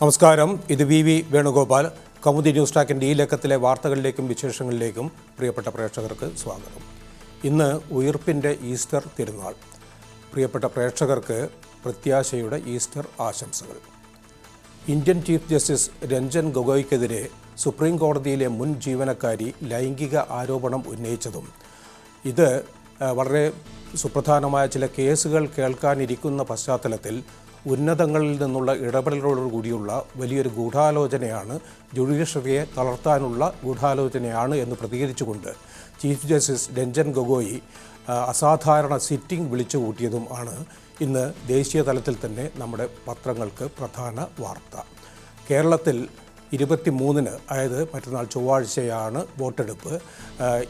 നമസ്കാരം. ഇത് V V Venugopal. Kaumudi news ടാക്കിന്റെ ഈ ലക്കത്തിലെ വാർത്തകളിലേക്കും വിശേഷങ്ങളിലേക്കും പ്രിയപ്പെട്ട പ്രേക്ഷകർക്ക് സ്വാഗതം. ഇന്ന് ഉയർപ്പിന്റെ ഈസ്റ്റർ തിരുനാൾ. പ്രിയപ്പെട്ട പ്രേക്ഷകർക്ക് പ്രത്യാശയുടെ ഈസ്റ്റർ ആശംസകൾ. ഇന്ത്യൻ ചീഫ് ജസ്റ്റിസ് രഞ്ജൻ ഗൊഗോയ്ക്കെതിരെ സുപ്രീം കോടതിയിലെ മുൻ ജീവനക്കാരി ലൈംഗിക ആരോപണം ഉന്നയിച്ചതും ഇത് വളരെ സുപ്രധാനമായ ചില കേസുകൾ കേൾക്കാനിരിക്കുന്ന പശ്ചാത്തലത്തിൽ ഉന്നതങ്ങളിൽ നിന്നുള്ള ഇടപെടലോടുകൂടിയുള്ള വലിയൊരു ഗൂഢാലോചനയാണ് ജുഡീഷ്യറിയെ തളർത്താനുള്ള ഗൂഢാലോചനയാണ് എന്ന് പ്രതികരിച്ചുകൊണ്ട് ചീഫ് ജസ്റ്റിസ് രഞ്ജൻ ഗൊഗോയി അസാധാരണ സിറ്റിംഗ് വിളിച്ചു കൂട്ടിയതും ആണ് ഇന്ന് ദേശീയ തലത്തിൽ തന്നെ നമ്മുടെ പത്രങ്ങൾക്ക് പ്രധാന വാർത്ത. കേരളത്തിൽ ഇരുപത്തി മൂന്നിന് അതായത് മറ്റന്നാൾ ചൊവ്വാഴ്ചയാണ് വോട്ടെടുപ്പ്.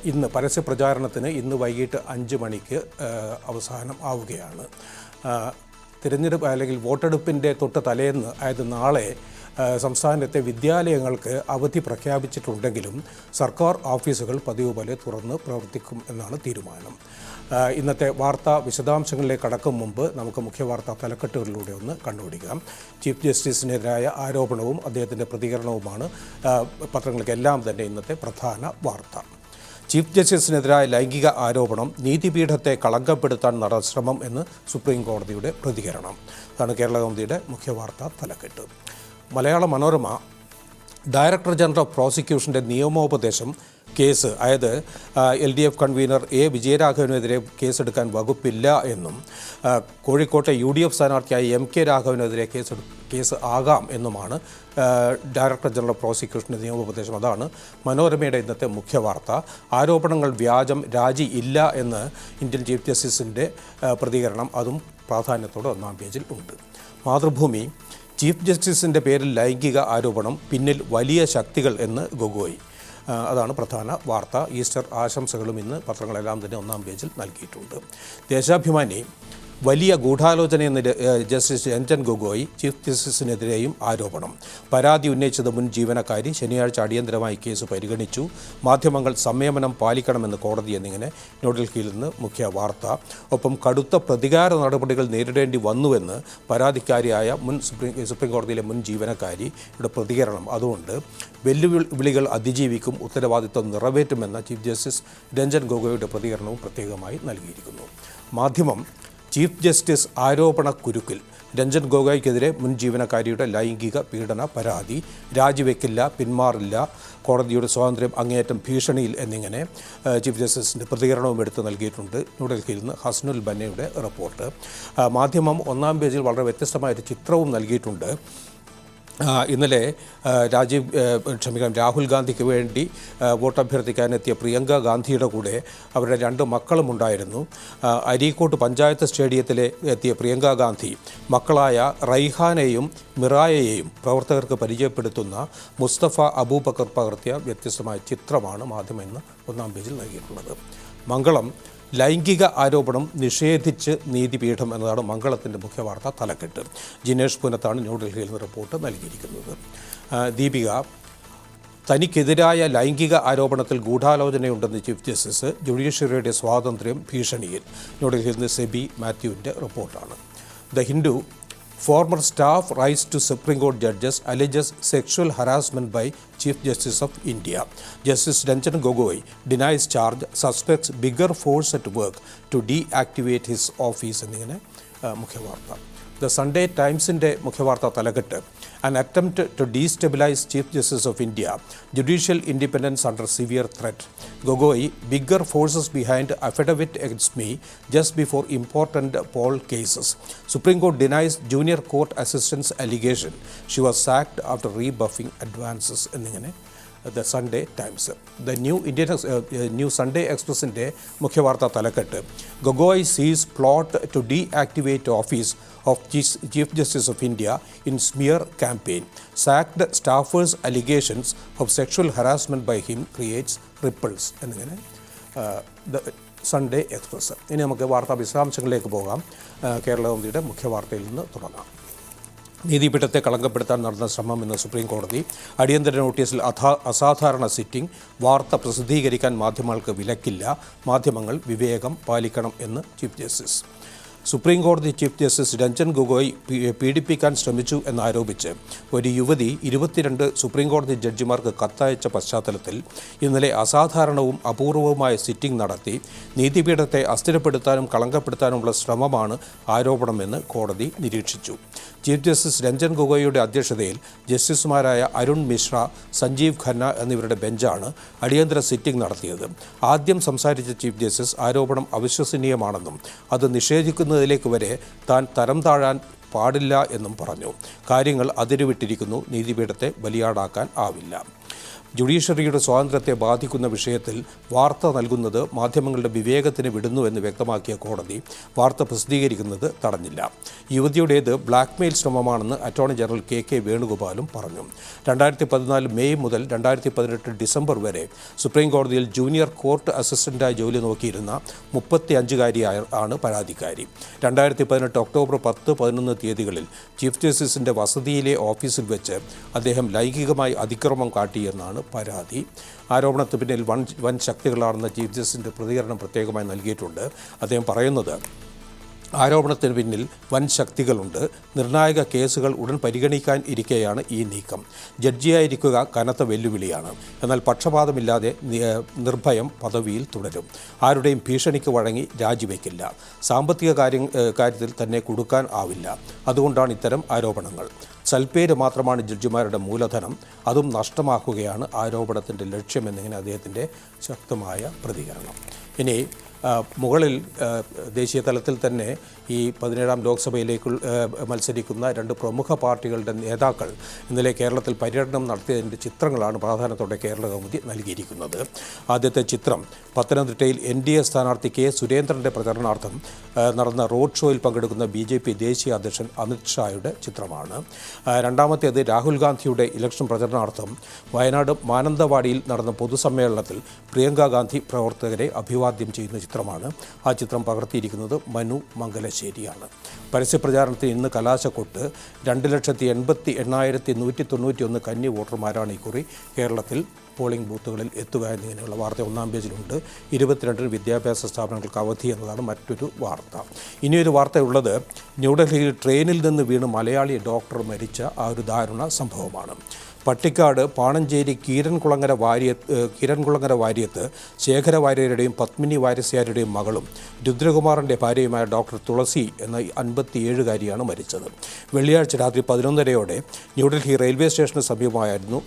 ഇന്ന് പരസ്യ പ്രചാരണത്തിന് ഇന്ന് വൈകിട്ട് അഞ്ച് മണിക്ക് അവസാനം ആവുകയാണ്. തിരഞ്ഞെടുപ്പ് അല്ലെങ്കിൽ വോട്ടെടുപ്പിന്റെ തൊട്ട് തലേന്ന് അതായത് നാളെ സംസ്ഥാനത്തെ വിദ്യാലയങ്ങൾക്ക് അവധി പ്രഖ്യാപിച്ചിട്ടുണ്ടെങ്കിലും സർക്കാർ ഓഫീസുകൾ പതിവ് പോലെ തുറന്ന് പ്രവർത്തിക്കും എന്നാണ് തീരുമാനം. ഇന്നത്തെ വാർത്താ വിശദാംശങ്ങളിലേക്ക് കടക്കും മുമ്പ് നമുക്ക് മുഖ്യ വാർത്താ തലക്കെട്ടുകളിലൂടെ ഒന്ന് കണ്ടുപിടിക്കാം. ചീഫ് ജസ്റ്റിസിനെതിരായ ആരോപണവും അദ്ദേഹത്തിന്റെ പ്രതികരണവുമാണ് പത്രങ്ങൾക്കെല്ലാം തന്നെ ഇന്നത്തെ പ്രധാന വാർത്ത. ചീഫ് ജസ്റ്റിസിനെതിരായ ലൈംഗിക ആരോപണം നീതിപീഠത്തെ കളങ്കപ്പെടുത്താൻ നടന്ന ശ്രമം എന്ന് സുപ്രീം കോടതിയുടെ പ്രതികരണം. അതാണ് കേരള കൗമുദിയുടെ മുഖ്യ തലക്കെട്ട്. Malayala Manorama director general of പ്രോസിക്യൂഷന്റെ നിയമോപദേശം കേസ് അതായത് L D F convener A വിജയരാഘവനെതിരെ കേസെടുക്കാൻ വകുപ്പില്ല എന്നും കോഴിക്കോട്ടെ യു ഡി എഫ് സ്ഥാനാർത്ഥിയായ എം കെ രാഘവനെതിരെ കേസ് കേസ് ആകാം എന്നുമാണ് ഡയറക്ടർ ജനറൽ പ്രോസിക്യൂഷന്റെ നിയമോപദേശം. അതാണ് മനോരമയുടെ ഇന്നത്തെ മുഖ്യ വാർത്ത. ആരോപണങ്ങൾ വ്യാജം രാജി ഇല്ല എന്ന് ഇന്ത്യൻ ചീഫ് ജസ്റ്റിസിന്റെ പ്രതികരണം. അതും പ്രാധാന്യത്തോടെ ഒന്നാം പേജിൽ ഉണ്ട്. മാതൃഭൂമി ചീഫ് ജസ്റ്റിസിന്റെ പേരിൽ ലൈംഗിക ആരോപണം പിന്നിൽ വലിയ ശക്തികൾ എന്ന് ഗൊഗോയ്. അതാണ് പ്രധാന വാർത്ത. ഈസ്റ്റർ ആശംസകളും ഇന്ന് പത്രങ്ങളെല്ലാം തന്നെ ഒന്നാം പേജിൽ നൽകിയിട്ടുണ്ട്. ദേശാഭിമാനി വലിയ ഗൂഢാലോചനയെന്ന് ജസ്റ്റിസ് രഞ്ജൻ ഗൊഗോയ് ചീഫ് ജസ്റ്റിസിനെതിരെയും ആരോപണം. പരാതി ഉന്നയിച്ചത് മുൻ ജീവനക്കാരി ശനിയാഴ്ച അടിയന്തരമായി കേസ് പരിഗണിച്ചു. മാധ്യമങ്ങൾ സംയമനം പാലിക്കണമെന്ന് കോടതി എന്നിങ്ങനെ ന്യൂഡൽഹിയിൽ നിന്ന് മുഖ്യ വാർത്ത. ഒപ്പം കടുത്ത പ്രതികാര നടപടികൾ നേരിടേണ്ടി വന്നുവെന്ന് പരാതിക്കാരിയായ മുൻ സുപ്രീം സുപ്രീം കോടതിയിലെ മുൻ ജീവനക്കാരിയുടെ പ്രതികരണം. അതുകൊണ്ട് വെല്ലുവിളികൾ അതിജീവിക്കും ഉത്തരവാദിത്വം നിറവേറ്റുമെന്ന ചീഫ് ജസ്റ്റിസ് രഞ്ജൻ ഗൊഗോയുടെ പ്രതികരണവും പ്രത്യേകമായി നൽകിയിരിക്കുന്നു. മാധ്യമം ചീഫ് ജസ്റ്റിസ് ആരോപണ കുരുക്കിൽ രഞ്ജൻ ഗൊഗോയ്ക്കെതിരെ മുൻ ജീവനക്കാരിയുടെ ലൈംഗിക പീഡന പരാതി രാജിവെക്കില്ല പിന്മാറില്ല കോടതിയുടെ സ്വാതന്ത്ര്യം അങ്ങേയറ്റം ഭീഷണിയിൽ എന്നിങ്ങനെ ചീഫ് ജസ്റ്റിസിന്റെ പ്രതികരണവും എടുത്ത് നൽകിയിട്ടുണ്ട്. ന്യൂഡൽഹിയിൽ നിന്ന് ഹസ്നുൽ ബന്നയുടെ റിപ്പോർട്ട്. മാധ്യമം ഒന്നാം പേജിൽ വളരെ വ്യത്യസ്തമായൊരു ചിത്രവും നൽകിയിട്ടുണ്ട്. ഇന്നലെ രാജീവ് ക്ഷമിക്കണം രാഹുൽ ഗാന്ധിക്ക് വേണ്ടി വോട്ട് അഭ്യർത്ഥിക്കാനെത്തിയ പ്രിയങ്ക ഗാന്ധിയുടെ കൂടെ അവരുടെ രണ്ട് മക്കളും ഉണ്ടായിരുന്നു. അരീക്കോട്ട് പഞ്ചായത്ത് സ്റ്റേഡിയത്തിലെ എത്തിയ പ്രിയങ്ക ഗാന്ധി മക്കളായ റൈഹാനെയും മിറായയെയും പ്രവർത്തകർക്ക് പരിചയപ്പെടുത്തുന്ന മുസ്തഫ അബൂബക്കർ പകർത്തിയ വ്യത്യസ്തമായ ചിത്രമാണ് മാധ്യമം ഇന്ന് ഒന്നാം പേജിൽ നൽകിയിട്ടുള്ളത്. മംഗളം ലൈംഗിക ആരോപണം നിഷേധിച്ച് നീതിപീഠം എന്നതാണ് മംഗളത്തിന്റെ മുഖ്യവാർത്ത തലക്കെട്ട്. ജിനേഷ് പുനത്താണ് ന്യൂഡൽഹിയിൽ നിന്ന് റിപ്പോർട്ട് നൽകിയിരിക്കുന്നത്. ദീപിക തനിക്കെതിരായ ലൈംഗിക ആരോപണത്തിൽ ഗൂഢാലോചനയുണ്ടെന്ന് ചീഫ് ജസ്റ്റിസ് ജുഡീഷ്യറിയുടെ സ്വാതന്ത്ര്യം ഭീഷണിയിൽ. ന്യൂഡൽഹിയിൽ നിന്ന് സെബി മാത്യുവിന്റെ റിപ്പോർട്ടാണ്. The Hindu former staff writes to supreme കോടതി judges alleges sexual harassment by Chief Justice of India. Justice Ranjan Gogoi denies charge, suspects bigger force at work to deactivate his office എന്നിങ്ങനെ മുഖ്യവാർത്ത the Sunday ടൈംസിന്റെ മുഖ്യവാർത്ത തലകെട്ട് an attempt to destabilise chief justice of India judicial independence under severe threat Gogoi bigger forces behind affidavit against me just before important poll cases supreme court denies junior court assistant's allegation she was sacked after rebuffing advances എന്നിങ്ങനെ the Sunday Times the New Indian New Sunday എക്സ്പ്രസിന്റെ മുഖ്യവാർത്താ തലക്കെട്ട്. Gogoi sees plot to deactivate office of chief justice of India in smear campaign sacked staffer's allegations of sexual harassment by him creates ripples എന്നിങ്ങനെ the Sunday Express ഇനി നമുക്ക് വാർത്താ വിശദാംശങ്ങളിലേക്ക് പോകാം. ആ, കേരള കൗമുദിയുടെ മുഖ്യ വാർത്തയിൽ നിന്ന് തുടങ്ങാം. നീതിപീഠത്തെ കളങ്കപ്പെടുത്താൻ നടന്ന ശ്രമം ഇന്ന് സുപ്രീം കോടതി. അടിയന്തര നോട്ടീസിൽ അഥാ അസാധാരണ സിറ്റിംഗ് വാർത്ത പ്രസിദ്ധീകരിക്കാൻ മാധ്യമങ്ങൾക്ക് വിലക്കില്ല മാധ്യമങ്ങൾ വിവേകം പാലിക്കണം എന്ന് ചീഫ് ജസ്റ്റിസ്. സുപ്രീം കോടതി ചീഫ് ജസ്റ്റിസ് രഞ്ജൻ ഗൊഗോയ് പീഡിപ്പിക്കാൻ ശ്രമിച്ചു എന്നാരോപിച്ച് ഒരു യുവതി ഇരുപത്തിരണ്ട് സുപ്രീം കോടതി ജഡ്ജിമാർക്ക് കത്തയച്ച പശ്ചാത്തലത്തിൽ ഇന്നലെ അസാധാരണവും അപൂർവവുമായ സിറ്റിംഗ് നടത്തി നീതിപീഠത്തെ അസ്ഥിരപ്പെടുത്താനും കളങ്കപ്പെടുത്താനുമുള്ള ശ്രമമാണ് ആരോപണമെന്ന് കോടതി നിരീക്ഷിച്ചു. ചീഫ് ജസ്റ്റിസ് രഞ്ജൻ ഗൊഗോയിയുടെ അധ്യക്ഷതയിൽ ജസ്റ്റിസുമാരായ അരുൺ മിശ്ര സഞ്ജീവ് ഖന്ന എന്നിവരുടെ ബെഞ്ചാണ് അടിയന്തര സിറ്റിംഗ് നടത്തിയത്. ആദ്യം സംസാരിച്ച ചീഫ് ജസ്റ്റിസ് ആരോപണം അവിശ്വസനീയമാണെന്നും അത് നിഷേധിക്കുന്നതിലേക്ക് വരെ താൻ തരം താഴാൻ പാടില്ല എന്നും പറഞ്ഞു. കാര്യങ്ങൾ അതിരുവിട്ടിരിക്കുന്നു നീതിപീഠത്തെ ബലിയാടാക്കാൻ ആവില്ല. ജുഡീഷ്യറിയുടെ സ്വാതന്ത്ര്യത്തെ ബാധിക്കുന്ന വിഷയത്തിൽ വാർത്ത നൽകുന്നത് മാധ്യമങ്ങളുടെ വിവേകത്തിന് വിടുന്നുവെന്ന് വ്യക്തമാക്കിയ കോടതി വാർത്ത പ്രസിദ്ധീകരിക്കുന്നത് തടഞ്ഞില്ല. യുവതിയുടേത് ബ്ലാക്ക്മെയിൽ ശ്രമമാണെന്ന് അറ്റോർണി ജനറൽ കെ കെ വേണുഗോപാലും പറഞ്ഞു. രണ്ടായിരത്തി പതിനാല് മെയ് മുതൽ രണ്ടായിരത്തി പതിനെട്ട് ഡിസംബർ വരെ സുപ്രീം കോടതിയിൽ ജൂനിയർ കോർട്ട് അസിസ്റ്റന്റായി ജോലി നോക്കിയിരുന്ന മുപ്പത്തി അഞ്ചുകാരിയായ ആണ് പരാതിക്കാരി. രണ്ടായിരത്തി പതിനെട്ട് ഒക്ടോബർ പത്ത് പതിനൊന്ന് തീയതികളിൽ ചീഫ് ജസ്റ്റിസിന്റെ വസതിയിലെ ഓഫീസിൽ വെച്ച് അദ്ദേഹം ലൈംഗികമായി അതിക്രമം കാട്ടിയെന്നാണ് പരാതി. ആരോപണത്തിന് പിന്നിൽ വൻ വൻ ശക്തികളാണെന്ന ചീഫ് ജസ്റ്റിന്റെ പ്രതികരണം പ്രത്യേകമായി നൽകിയിട്ടുണ്ട്. അദ്ദേഹം പറയുന്നത് ആരോപണത്തിന് പിന്നിൽ വൻ ശക്തികളുണ്ട്. നിർണായക കേസുകൾ ഉടൻ പരിഗണിക്കാൻ ഇരിക്കെയാണ് ഈ നീക്കം. ജഡ്ജിയായിരിക്കുക കനത്ത വെല്ലുവിളിയാണ്. എന്നാൽ പക്ഷപാതമില്ലാതെ നിർഭയം പദവിയിൽ തുടരും. ആരുടെയും ഭീഷണിക്ക് വഴങ്ങി രാജിവെക്കില്ല. സാമ്പത്തിക കാര്യ കാര്യത്തിൽ തന്നെ കൊടുക്കാൻ ആവില്ല. അതുകൊണ്ടാണ് ഇത്തരം ആരോപണങ്ങൾ. സൽപ്പേര് മാത്രമാണ് ജഡ്ജിമാരുടെ മൂലധനം. അതും നഷ്ടമാക്കുകയാണ് ആരോപണത്തിന്റെ ലക്ഷ്യമെന്നിങ്ങനെ അദ്ദേഹത്തിന്റെ ശക്തമായ പ്രതികരണം. ഇനി മുകളിൽ ദേശീയ തലത്തിൽ തന്നെ ഈ പതിനേഴാം ലോക്സഭയിലേക്ക് മത്സരിക്കുന്ന രണ്ട് പ്രമുഖ പാർട്ടികളുടെ നേതാക്കൾ ഇന്നലെ കേരളത്തിൽ പര്യടനം നടത്തിയതിന്റെ ചിത്രങ്ങളാണ് പ്രാധാന്യത്തോടെ കേരള കൗമുദി നൽകിയിരിക്കുന്നത്. ആദ്യത്തെ ചിത്രം പത്തനംതിട്ടയിൽ എൻ ഡി എ സ്ഥാനാർത്ഥി കെ സുരേന്ദ്രന്റെ പ്രചരണാർത്ഥം നടന്ന റോഡ് ഷോയിൽ പങ്കെടുക്കുന്ന ബി ജെ പി ദേശീയ അധ്യക്ഷൻ അമിത്ഷായുടെ ചിത്രമാണ്. രണ്ടാമത്തേത് രാഹുൽ ഗാന്ധിയുടെ ഇലക്ഷൻ പ്രചരണാർത്ഥം വയനാട് മാനന്തവാടിയിൽ നടന്ന പൊതുസമ്മേളനത്തിൽ പ്രിയങ്ക ഗാന്ധി പ്രവർത്തകരെ അഭിവാദ്യം ചെയ്യുന്ന ചിത്രമാണ്. ആ ചിത്രം പകർത്തിയിരിക്കുന്നത് മനു മംഗലശ്ശേരിയാണ്. പരസ്യപ്രചാരണത്തിന് ഇന്ന് കലാശക്കൊട്ട് രണ്ട് ലക്ഷത്തി എൺപത്തി എണ്ണായിരത്തി നൂറ്റി തൊണ്ണൂറ്റി ഒന്ന് കന്നി വോട്ടർമാരാണ് ഇക്കുറി കേരളത്തിൽ പോളിംഗ് ബൂത്തുകളിൽ എത്തുക എന്നിങ്ങനെയുള്ള വാർത്ത ഒന്നാം പേജിലുണ്ട്. ഇരുപത്തിരണ്ടിന് വിദ്യാഭ്യാസ സ്ഥാപനങ്ങൾക്ക് അവധി എന്നതാണ് മറ്റൊരു വാർത്ത. ഇനിയൊരു വാർത്തയുള്ളത് ന്യൂഡൽഹിയിൽ ട്രെയിനിൽ നിന്ന് വീണ് മലയാളി ഡോക്ടർ മരിച്ച ആ ഒരു ദാരുണ സംഭവമാണ്. പട്ടിക്കാട് പാണഞ്ചേരി കീരൻകുളങ്ങര വാര്യ കീരൻകുളങ്ങര വാര്യത്ത് ശേഖര വാര്യരുടെയും പത്മിനി വാര്യസ്യാരുടെയും മകളും രുദ്രകുമാറിന്റെ ഭാര്യയുമായ ഡോക്ടർ തുളസി എന്ന അൻപത്തിയേഴുകാരിയാണ് മരിച്ചത്. വെള്ളിയാഴ്ച രാത്രി പതിനൊന്നരയോടെ ന്യൂഡൽഹി റെയിൽവേ സ്റ്റേഷന് സമീപമായിരുന്നു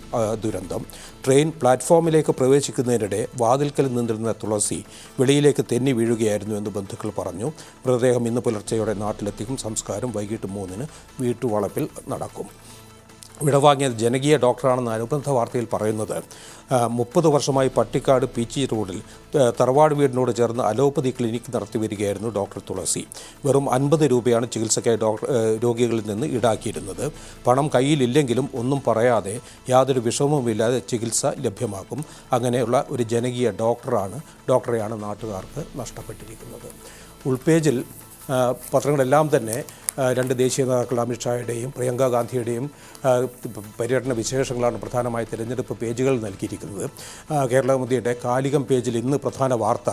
ദുരന്തം. ട്രെയിൻ പ്ലാറ്റ്ഫോമിലേക്ക് പ്രവേശിക്കുന്നതിനിടെ വാതിൽക്കൽ നിന്നിരുന്ന തുളസി വെളിയിലേക്ക് തെന്നി വീഴുകയായിരുന്നു എന്ന് ബന്ധുക്കൾ പറഞ്ഞു. മൃതദേഹം ഇന്ന് പുലർച്ചെയോടെ നാട്ടിലെത്തിക്കും. സംസ്കാരം വൈകിട്ട് മൂന്നിന് വീട്ടുവളപ്പിൽ നടക്കും. വിടവാങ്ങിയ ജനകീയ ഡോക്ടറാണെന്ന് അനുബന്ധ വാർത്തയിൽ പറയുന്നത്. മുപ്പത് വർഷമായി പട്ടിക്കാട് പി ജി റോഡിൽ തറവാട് വീടിനോട് ചേർന്ന് അലോപ്പതി ക്ലിനിക് നടത്തി വരികയായിരുന്നു ഡോക്ടർ തുളസി. വെറും അൻപത് രൂപയാണ് ചികിത്സയ്ക്കായി ഡോക്ടർ രോഗികളിൽ നിന്ന് ഈടാക്കിയിരുന്നത്. പണം കയ്യിലില്ലെങ്കിലും ഒന്നും പറയാതെ യാതൊരു വിഷമവുമില്ലാതെ ചികിത്സ ലഭ്യമാക്കും. അങ്ങനെയുള്ള ഒരു ജനകീയ ഡോക്ടറാണ് ഡോക്ടറെയാണ് നാട്ടുകാർക്ക് നഷ്ടപ്പെട്ടിരിക്കുന്നത്. ഉൾപേജിൽ പത്രങ്ങളെല്ലാം തന്നെ രണ്ട് ദേശീയ നേതാക്കൾ അമിത്ഷായുടെയും പ്രിയങ്ക ഗാന്ധിയുടെയും പര്യടന വിശേഷങ്ങളാണ് പ്രധാനമായി തിരഞ്ഞെടുപ്പ് പേജുകൾ നൽകിയിരിക്കുന്നത്. കേരളമുദിയുടെ കാലികം പേജിൽ ഇന്ന് പ്രധാന വാർത്ത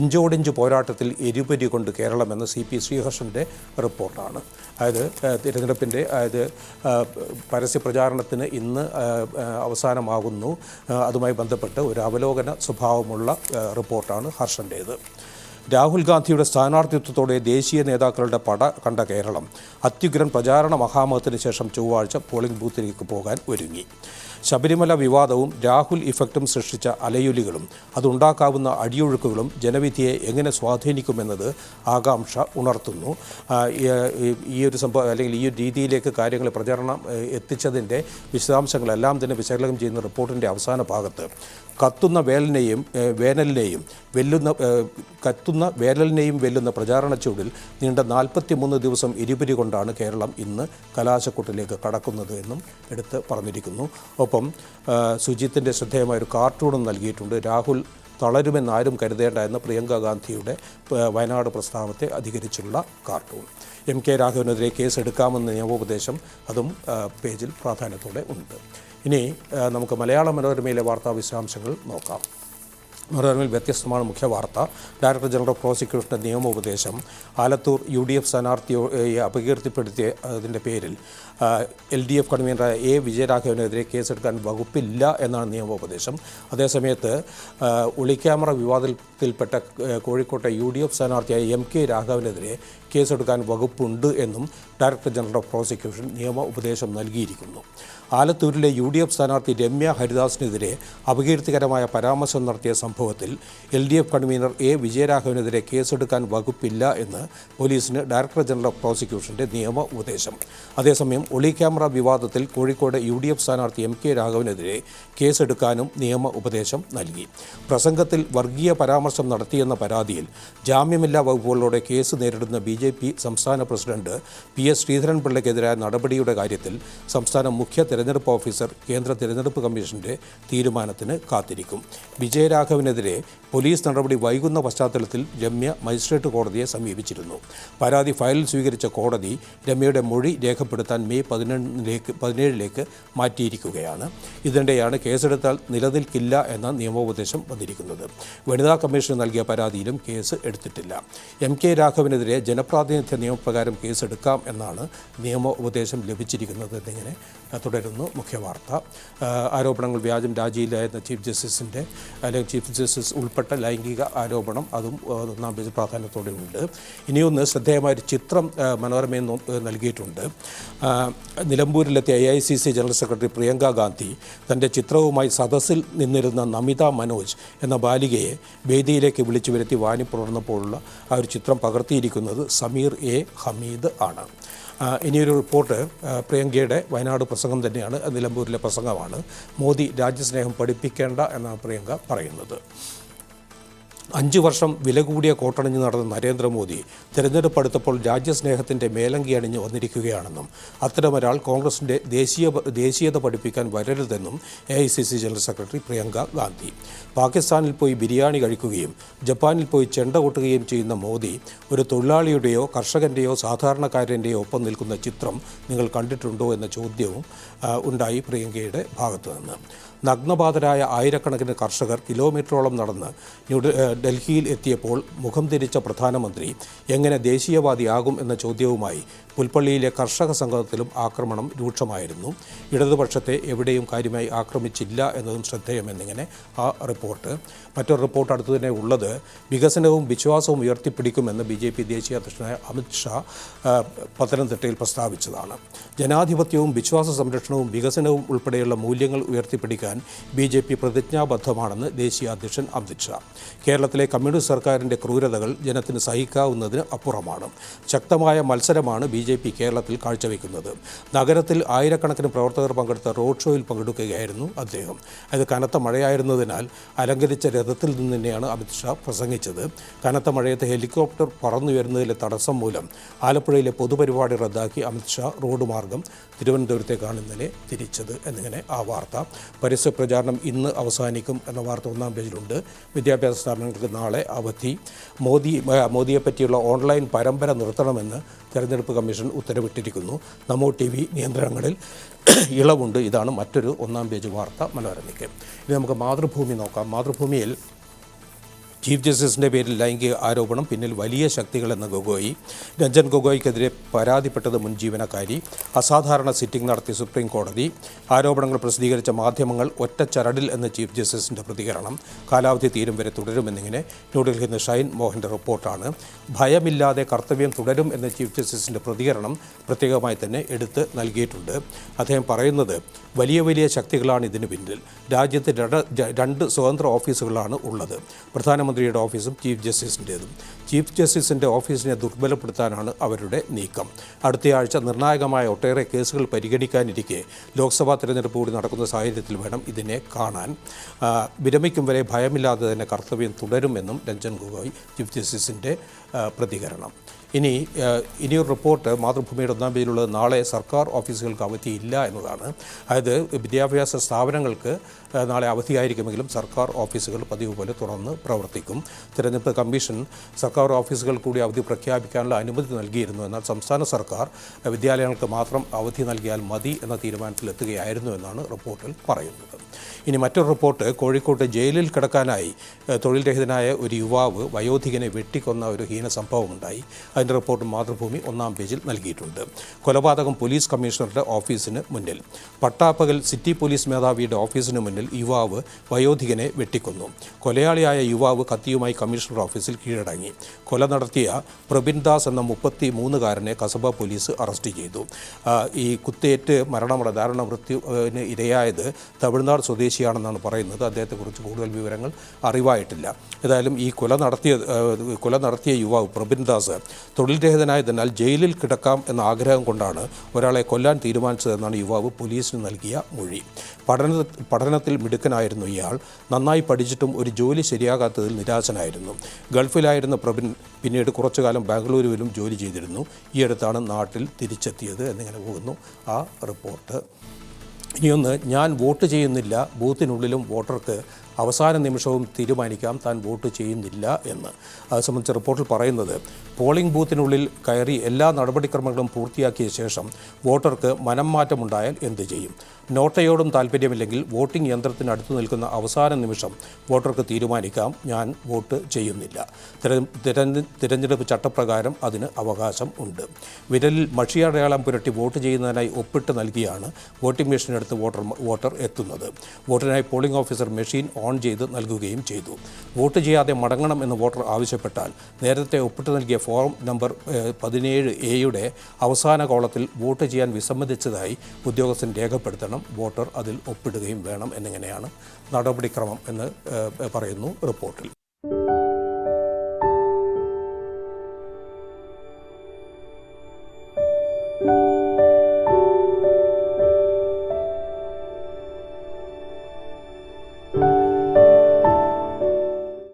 ഇഞ്ചോടിഞ്ച് പോരാട്ടത്തിൽ എരിപരി കൊണ്ട് കേരളം എന്ന സി പി ശ്രീഹർഷന്റെ റിപ്പോർട്ടാണ്. അതായത് തിരഞ്ഞെടുപ്പിന്റെ അതായത് പരസ്യപ്രചാരണത്തിന് പരസ്യ പ്രചാരണത്തിന് ഇന്ന് അവസാനമാകുന്നു. അതുമായി ബന്ധപ്പെട്ട് ഒരു അവലോകന സ്വഭാവമുള്ള റിപ്പോർട്ടാണ് ഹർഷന്റേത് രാഹുൽ ഗാന്ധിയുടെ സ്ഥാനാർത്ഥിത്വത്തോടെ ദേശീയ നേതാക്കളുടെ പട കണ്ട കേരളം. അത്യുഗ്രൻ പ്രചാരണ മഹാമഹത്തിന് ശേഷം ചൊവ്വാഴ്ച പോളിംഗ് ബൂത്തിലേക്ക് പോകാൻ ഒരുങ്ങി. ശബരിമല വിവാദവും രാഹുൽ ഇഫക്റ്റും സൃഷ്ടിച്ച അലയൊലികളും അതുണ്ടാക്കാവുന്ന അടിയൊഴുക്കുകളും ജനവിധിയെ എങ്ങനെ സ്വാധീനിക്കുമെന്നത് ആകാംക്ഷ ഉണർത്തുന്നു. ഈ- ഒരു സംഭവം അല്ലെങ്കിൽ ഈ ഒരു രീതിയിലേക്ക് കാര്യങ്ങൾ പ്രചരണം എത്തിച്ചതിന്റെ വിശദാംശങ്ങളെല്ലാം തന്നെ വിശകലനം ചെയ്യുന്ന റിപ്പോർട്ടിന്റെ അവസാന ഭാഗത്ത് കത്തുന്ന വേലിനെയും വേനലിനെയും വെല്ലുന്ന കത്തുന്ന വേനലിനെയും വെല്ലുന്ന പ്രചാരണ ചൂടിൽ നീണ്ട നാൽപ്പത്തി മൂന്ന് ദിവസം ഇരുപരി കൊണ്ടാണ് കേരളം ഇന്ന് കലാശക്കൂട്ടിലേക്ക് കടക്കുന്നത് എന്നും എടുത്ത് പറഞ്ഞിരിക്കുന്നു. ആ, സുജിത്തിന്റെ ശ്രദ്ധേയമായ ഒരു കാർട്ടൂണും നൽകിയിട്ടുണ്ട്. രാഹുൽ തളരുമെന്ന് ആരും കരുതേണ്ട എന്ന പ്രിയങ്ക ഗാന്ധിയുടെ വയനാട് പ്രസ്താവത്തെ അധികരിച്ചുള്ള കാർട്ടൂൺ. എം കെ രാഘവനെതിരെ കേസ് എടുക്കാമെന്ന നിയമോപദേശം അതും പേജിൽ പ്രാധാന്യത്തോടെ ഉണ്ട്. ഇനി നമുക്ക് മലയാള മനോരമയിലെ വാർത്താ വിശദാംശങ്ങൾ നോക്കാം. മനോരമയിൽ വ്യത്യസ്തമാണ് മുഖ്യ വാർത്ത. ഡയറക്ടർ ജനറൽ പ്രോസിക്യൂഷന്റെ നിയമോപദേശം ആലത്തൂർ യു ഡി എഫ് സ്ഥാനാർത്ഥിയെ അപകീർത്തിപ്പെടുത്തിയ അതിന്റെ പേരിൽ. എൽ ഡി എഫ് കൺവീനറായ എ വിജയരാഘവനെതിരെ കേസെടുക്കാൻ വകുപ്പില്ല എന്നാണ് നിയമോപദേശം. അതേസമയത്ത് ഒളിക്യാമറ വിവാദത്തിൽപ്പെട്ട കോഴിക്കോട്ടെ യു ഡി എഫ് സ്ഥാനാർത്ഥിയായ എം കെ രാഘവനെതിരെ കേസെടുക്കാൻ വകുപ്പുണ്ട് എന്നും ഡയറക്ടർ ജനറൽ ഓഫ് പ്രോസിക്യൂഷൻ നിയമ ഉപദേശം നൽകിയിരിക്കുന്നു. ആലത്തൂരിലെ യു ഡി എഫ് സ്ഥാനാർത്ഥി രമ്യ ഹരിദാസിനെതിരെ അപകീർത്തികരമായ പരാമർശം നടത്തിയ സംഭവത്തിൽ L D F convener A വിജയരാഘവനെതിരെ കേസെടുക്കാൻ വകുപ്പില്ല എന്ന് പോലീസിന് ഡയറക്ടർ ജനറൽ ഓഫ് പ്രോസിക്യൂഷന്റെ നിയമ ഉപദേശം അതേസമയം ഒളി ക്യാമറ വിവാദത്തിൽ കോഴിക്കോട് യു ഡി എഫ് സ്ഥാനാർത്ഥി എം കെ രാഘവനെതിരെ കേസെടുക്കാനും നിയമ ഉപദേശം നൽകി. പ്രസംഗത്തിൽ വർഗീയ പരാമർശം നടത്തിയെന്ന പരാതിയിൽ ജാമ്യമില്ലാ വകുപ്പുകളോടെ കേസ് നേരിടുന്ന ബി ജെ പി സംസ്ഥാന പ്രസിഡന്റ് പി എസ് ശ്രീധരൻപിള്ളയ്ക്കെതിരായ നടപടിയുടെ കാര്യത്തിൽ സംസ്ഥാന മുഖ്യ തെരഞ്ഞെടുപ്പ് ഓഫീസർ കേന്ദ്ര തെരഞ്ഞെടുപ്പ് കമ്മീഷന്റെ തീരുമാനത്തിന് കാത്തിരിക്കും. വിജയരാഘവനെതിരെ പോലീസ് നടപടി വൈകുന്ന പശ്ചാത്തലത്തിൽ രമ്യ മജിസ്ട്രേറ്റ് കോടതിയെ സമീപിച്ചിരുന്നു. പരാതി ഫയലിൽ സ്വീകരിച്ച കോടതി രമ്യയുടെ മൊഴി രേഖപ്പെടുത്താൻ മെയ് പതിനെട്ടിലേക്ക് പതിനേഴിലേക്ക് മാറ്റിയിരിക്കുകയാണ്. ഇതിനിടെയാണ് കേസെടുത്താൽ നിലനിൽക്കില്ല എന്ന നിയമോപദേശം വന്നിരിക്കുന്നത്. വനിതാ കമ്മീഷൻ നൽകിയ പരാതിയിലും കേസ് എടുത്തിട്ടില്ല. എം കെ രാഘവനെതിരെ ജനപ്രാതിനിധ്യ നിയമപ്രകാരം കേസെടുക്കാം എന്നാണ് നിയമോപദേശം ലഭിച്ചിരിക്കുന്നത് എന്നിങ്ങനെ തുടരുന്നു. മുഖ്യ വാർത്ത. ആരോപണങ്ങൾ വ്യാജം രാജിയിലായിരുന്ന ചീഫ് ജസ്റ്റിസിന്റെ അല്ലെങ്കിൽ ചീഫ് ജസ്റ്റിസ് ഉൾപ്പെട്ട ലൈംഗിക ആരോപണം അതും ഒന്നാം പേജ് പ്രാധാന്യത്തോടെ ഉണ്ട്. ഇനിയൊന്ന് ശ്രദ്ധേയമായ ഒരു ചിത്രം മനോരമയിൽ നൽകിയിട്ടുണ്ട്. നിലമ്പൂരിലെത്തിയ A I C C general secretary Priyanka Gandhi തന്റെ ചിത്രവുമായി സദസ്സിൽ നിന്നിരുന്ന നമിത മനോജ് എന്ന ബാലികയെ വേദിയിലേക്ക് വിളിച്ചു വരുത്തി വാനി പുലർന്നപ്പോഴുള്ള ആ ഒരു ചിത്രം പകർത്തിയിരിക്കുന്നത് സമീർ എ ഹമീദ് ആണ്. ഇനിയൊരു റിപ്പോർട്ട് പ്രിയങ്കയുടെ വയനാട് പ്രസംഗം തന്നെയാണ്. നിലമ്പൂരിലെ പ്രസംഗമാണ്. മോദി രാജ്യസ്നേഹം പഠിപ്പിക്കേണ്ട എന്നാണ് പ്രിയങ്ക പറയുന്നത്. അഞ്ച് വർഷം വില കൂടിയ കോട്ടണിഞ്ഞ് നടന്ന നരേന്ദ്രമോദി തെരഞ്ഞെടുപ്പ് അടുത്തപ്പോൾ രാജ്യസ്നേഹത്തിന്റെ മേലങ്കി അണിഞ്ഞ് വന്നിരിക്കുകയാണെന്നും അത്തരമൊരാൾ കോൺഗ്രസിന്റെ ദേശീയ ദേശീയത പഠിപ്പിക്കാൻ വരരുതെന്നും A I C C general secretary Priyanka Gandhi. പാകിസ്ഥാനിൽ പോയി ബിരിയാണി കഴിക്കുകയും ജപ്പാനിൽ പോയി ചെണ്ട കൊട്ടുകയും ചെയ്യുന്ന മോദി ഒരു തൊഴിലാളിയുടെയോ കർഷകന്റെയോ സാധാരണക്കാരന്റെയോ ഒപ്പം നിൽക്കുന്ന ചിത്രം നിങ്ങൾ കണ്ടിട്ടുണ്ടോ എന്ന ചോദ്യവും ഉണ്ടായി പ്രിയങ്കയുടെ ഭാഗത്തു നിന്ന് നഗ്നപാതരായ ആയിരക്കണക്കിന് കർഷകർ കിലോമീറ്ററോളം നടന്ന് ന്യൂ ഡൽഹിയിൽ എത്തിയപ്പോൾ മുഖം തിരിച്ച പ്രധാനമന്ത്രി എങ്ങനെ ദേശീയവാദിയാകും എന്ന ചോദ്യവുമായി പുൽപ്പള്ളിയിലെ കർഷക സംഘത്തിലും ആക്രമണം രൂക്ഷമായിരുന്നു. ഇടതുപക്ഷത്തെ എവിടെയും കാര്യമായി ആക്രമിച്ചില്ല എന്നതും ശ്രദ്ധേയമെന്നിങ്ങനെ ആ റിപ്പോർട്ട്. മറ്റൊരു റിപ്പോർട്ട് അടുത്തു തന്നെ ഉള്ളത് വികസനവും വിശ്വാസവും ഉയർത്തിപ്പിടിക്കുമെന്ന് ബി ജെ പി ദേശീയ അധ്യക്ഷനായ അമിത്ഷാ പത്തനംതിട്ടയിൽ പ്രസ്താവിച്ചതാണ്. ജനാധിപത്യവും വിശ്വാസ സംരക്ഷണവും വികസനവും ഉൾപ്പെടെയുള്ള മൂല്യങ്ങൾ ഉയർത്തിപ്പിടിക്കാൻ ബി ജെ പി പ്രതിജ്ഞാബദ്ധമാണെന്ന് ദേശീയ അധ്യക്ഷൻ അമിത്ഷാ കേരളത്തിലെ കമ്മ്യൂണിസ്റ്റ് സർക്കാരിന്റെ ക്രൂരതകൾ ജനത്തിന് സഹിക്കാവുന്നതിന് അപ്പുറമാണ്. ശക്തമായ മത്സരമാണ് ബി ജെ പി കേരളത്തിൽ കാഴ്ചവെക്കുന്നത്. നഗരത്തിൽ ആയിരക്കണക്കിന് പ്രവർത്തകർ പങ്കെടുത്ത റോഡ് ഷോയിൽ പങ്കെടുക്കുകയായിരുന്നു അദ്ദേഹം. അത് കനത്ത മഴയായിരുന്നതിനാൽ അലങ്കരിച്ച രഥത്തിൽ നിന്ന് തന്നെയാണ് അമിത്ഷാ പ്രസംഗിച്ചത്. കനത്ത മഴയത്ത് ഹെലികോപ്റ്റർ പറന്നുയരുന്നതിലെ തടസ്സം മൂലം ആലപ്പുഴയിലെ പൊതുപരിപാടി റദ്ദാക്കി അമിത്ഷാ റോഡ് മാർഗം തിരുവനന്തപുരത്തേക്കാണ് ഇന്നലെ തിരിച്ചത് എന്നിങ്ങനെ ആ വാർത്ത. പരസ്യ പ്രചാരണം ഇന്ന് അവസാനിക്കും എന്ന വാർത്ത ഒന്നാം പേജിലുണ്ട്. വിദ്യാഭ്യാസ സ്ഥാപനങ്ങൾക്ക് നാളെ അവധി. മോദി മോദിയെ പറ്റിയുള്ള ഓൺലൈൻ പരമ്പര നിർത്തണമെന്ന് തെരഞ്ഞെടുപ്പ് കമ്മീഷൻ ഉത്തരവിട്ടിരിക്കുന്നു. നമോ ടി വി നിയന്ത്രണങ്ങളിൽ ഇളവുണ്ട്. ഇതാണ് മറ്റൊരു ഒന്നാം പേജ് വാർത്ത മനോരമയ്ക്ക്. ഇനി നമുക്ക് മാതൃഭൂമി നോക്കാം. മാതൃഭൂമിയിൽ ചീഫ് ജസ്റ്റിസിന്റെ പേരിൽ ലൈംഗിക ആരോപണം പിന്നിൽ വലിയ ശക്തികളെന്ന ഗൊഗോയി. രഞ്ജൻ ഗൊഗോയ്ക്കെതിരെ പരാതിപ്പെട്ടത് മുൻ ജീവനക്കാരി. അസാധാരണ സിറ്റിംഗ് നടത്തി സുപ്രീം കോടതി. ആരോപണങ്ങൾ പ്രസിദ്ധീകരിച്ച മാധ്യമങ്ങൾ ഒറ്റ ഒറ്റച്ചരടിൽ എന്ന ചീഫ് ജസ്റ്റിസിന്റെ പ്രതികരണം. കാലാവധി തീരും വരെ തുടരുമെന്നിങ്ങനെ ന്യൂഡൽഹിയിൽ നിന്ന് ഷൈൻ മോഹന്റെ റിപ്പോർട്ടാണ്. ഭയമില്ലാതെ കർത്തവ്യം തുടരും എന്ന ചീഫ് ജസ്റ്റിസിന്റെ പ്രതികരണം പ്രത്യേകമായി തന്നെ എടുത്ത് നൽകിയിട്ടുണ്ട്. അദ്ദേഹം പറയുന്നത് വലിയ വലിയ ശക്തികളാണ് ഇതിന് പിന്നിൽ. രാജ്യത്ത് രണ്ട് സ്വതന്ത്ര ഓഫീസുകളാണ് ഉള്ളത്. പ്രധാനമന്ത്രിയുടെ ഓഫീസും ചീഫ് ജസ്റ്റിസിന്റേതും ചീഫ് ജസ്റ്റിസിന്റെ ഓഫീസിനെ ദുർബലപ്പെടുത്താനാണ് അവരുടെ നീക്കം. അടുത്തയാഴ്ച നിർണായകമായ ഒട്ടേറെ കേസുകൾ പരിഗണിക്കാനിരിക്കെ ലോക്സഭാ തെരഞ്ഞെടുപ്പ് കൂടി നടക്കുന്ന സാഹചര്യത്തിൽ വേണം ഇതിനെ കാണാൻ. വിരമിക്കും വരെ ഭയമില്ലാതെ തന്നെ കർത്തവ്യം തുടരുമെന്നും രഞ്ജൻ ഗൊഗോയ് ചീഫ് ജസ്റ്റിസിന്റെ പ്രതികരണം. ഇനി ഇനിയൊരു റിപ്പോർട്ട് മാതൃഭൂമിയുടെ ഒന്നാം പേജിലുള്ളത് നാളെ സർക്കാർ ഓഫീസുകൾക്ക് അവധിയില്ല എന്നതാണ്. അതായത് വിദ്യാഭ്യാസ സ്ഥാപനങ്ങൾക്ക് നാളെ അവധിയായിരിക്കുമെങ്കിലും സർക്കാർ ഓഫീസുകൾ പതിവ് പോലെ തുറന്ന് പ്രവർത്തിക്കും. തിരഞ്ഞെടുപ്പ് കമ്മീഷൻ സർക്കാർ ഓഫീസുകൾ കൂടി അവധി പ്രഖ്യാപിക്കാനുള്ള അനുമതി നൽകിയിരുന്നു. എന്നാൽ സംസ്ഥാന സർക്കാർ വിദ്യാലയങ്ങൾക്ക് മാത്രം അവധി നൽകിയാൽ മതി എന്ന തീരുമാനത്തിലെത്തുകയായിരുന്നു എന്നാണ് റിപ്പോർട്ടിൽ പറയുന്നത്. ഇനി മറ്റൊരു റിപ്പോർട്ട്. കോഴിക്കോട്ട് ജയിലിൽ കിടക്കാനായി തൊഴിൽ രഹിതനായ ഒരു യുവാവ് വയോധികനെ വെട്ടിക്കൊന്ന ഒരു ഹീന സംഭവമുണ്ടായി. അതിന്റെ റിപ്പോർട്ട് മാതൃഭൂമി ഒന്നാം പേജിൽ നൽകിയിട്ടുണ്ട്. കൊലപാതകം പോലീസ് കമ്മീഷണറുടെ ഓഫീസിന് മുന്നിൽ. പട്ടാപ്പകൽ സിറ്റി പോലീസ് മേധാവിയുടെ ഓഫീസിന് മുന്നിൽ യുവാവ് വയോധികനെ വെട്ടിക്കൊന്നു. കൊലയാളിയായ യുവാവ് കത്തിയുമായി കമ്മീഷണർ ഓഫീസിൽ കീഴടങ്ങി. കൊല നടത്തിയ പ്രബിൻദാസ് എന്ന മുപ്പത്തി മൂന്നുകാരനെ കസബ പോലീസ് അറസ്റ്റ് ചെയ്തു. ഈ കുത്തേറ്റ് മരണമട ദാരുണ മൃത്യുവിന് ഇരയായത് തമിഴ്നാട് സ്വദേശിയാണെന്നാണ് പറയുന്നത്. അദ്ദേഹത്തെക്കുറിച്ച് കൂടുതൽ വിവരങ്ങൾ അറിവായിട്ടില്ല. ഏതായാലും ഈ കൊല നടത്തിയ കൊല നടത്തിയ യുവാവ് പ്രബിൻ ദാസ് തൊഴിൽ രഹിതനായതിനാൽ ജയിലിൽ കിടക്കാം എന്ന ആഗ്രഹം കൊണ്ടാണ് ഒരാളെ കൊല്ലാൻ തീരുമാനിച്ചതെന്നാണ് യുവാവ് പോലീസിന് നൽകിയ മൊഴി. പഠന പഠനത്തിൽ മിടുക്കനായിരുന്നു ഇയാൾ. നന്നായി പഠിച്ചിട്ടും ഒരു ജോലി ശരിയാകാത്തതിൽ നിരാശനായിരുന്നു. ഗൾഫിലായിരുന്ന പ്രബിൻ പിന്നീട് കുറച്ചുകാലം ബാംഗ്ലൂരുവിലും ജോലി ചെയ്തിരുന്നു. ഈ അടുത്താണ് നാട്ടിൽ തിരിച്ചെത്തിയത് എന്നിങ്ങനെ പോകുന്നു ആ റിപ്പോർട്ട്. ഇനിയൊന്ന് ഞാൻ വോട്ട് ചെയ്യുന്നില്ല ബൂത്തിനുള്ളിലും വോട്ടർക്ക് അവസാന നിമിഷവും തീരുമാനിക്കാം താൻ വോട്ട് ചെയ്യുന്നില്ല എന്ന്. അത് സംബന്ധിച്ച റിപ്പോർട്ടിൽ പറയുന്നത് പോളിംഗ് ബൂത്തിനുള്ളിൽ കയറി എല്ലാ നടപടിക്രമങ്ങളും പൂർത്തിയാക്കിയ ശേഷം വോട്ടർക്ക് മനം മാറ്റമുണ്ടായാൽ എന്ത് ചെയ്യും? നോട്ടയോടും താല്പര്യമില്ലെങ്കിൽ വോട്ടിംഗ് യന്ത്രത്തിന് അടുത്ത് നിൽക്കുന്ന അവസാന നിമിഷം വോട്ടർക്ക് തീരുമാനിക്കാം ഞാൻ വോട്ട് ചെയ്യുന്നില്ല. തിരഞ്ഞെടുപ്പ് ചട്ടപ്രകാരം അതിന് അവകാശം ഉണ്ട്. വിരലിൽ മഷിയടയാളം പുരട്ടി വോട്ട് ചെയ്യുന്നതിനായി ഒപ്പിട്ട് നൽകിയാണ് വോട്ടിംഗ് മെഷീനെടുത്ത് വോട്ടർ വോട്ടർ എത്തുന്നത്. വോട്ടിനായി പോളിംഗ് ഓഫീസർ മെഷീൻ ഓൺ ചെയ്ത് നൽകുകയും ചെയ്തു. വോട്ട് ചെയ്യാതെ മടങ്ങണം എന്ന് വോട്ടർ ആവശ്യപ്പെട്ടാൽ നേരത്തെ ഒപ്പിട്ട് നൽകിയ ഫോം നമ്പർ പതിനേഴ് എയുടെ അവസാന കോളത്തിൽ വോട്ട് ചെയ്യാൻ വിസമ്മതിച്ചതായി ഉദ്യോഗസ്ഥൻ രേഖപ്പെടുത്തണം. വോട്ടർ അതിൽ ഒപ്പിടുകയും വേണം എന്നിങ്ങനെയാണ് നടപടിക്രമം എന്ന് പറയുന്നു റിപ്പോർട്ടിൽ.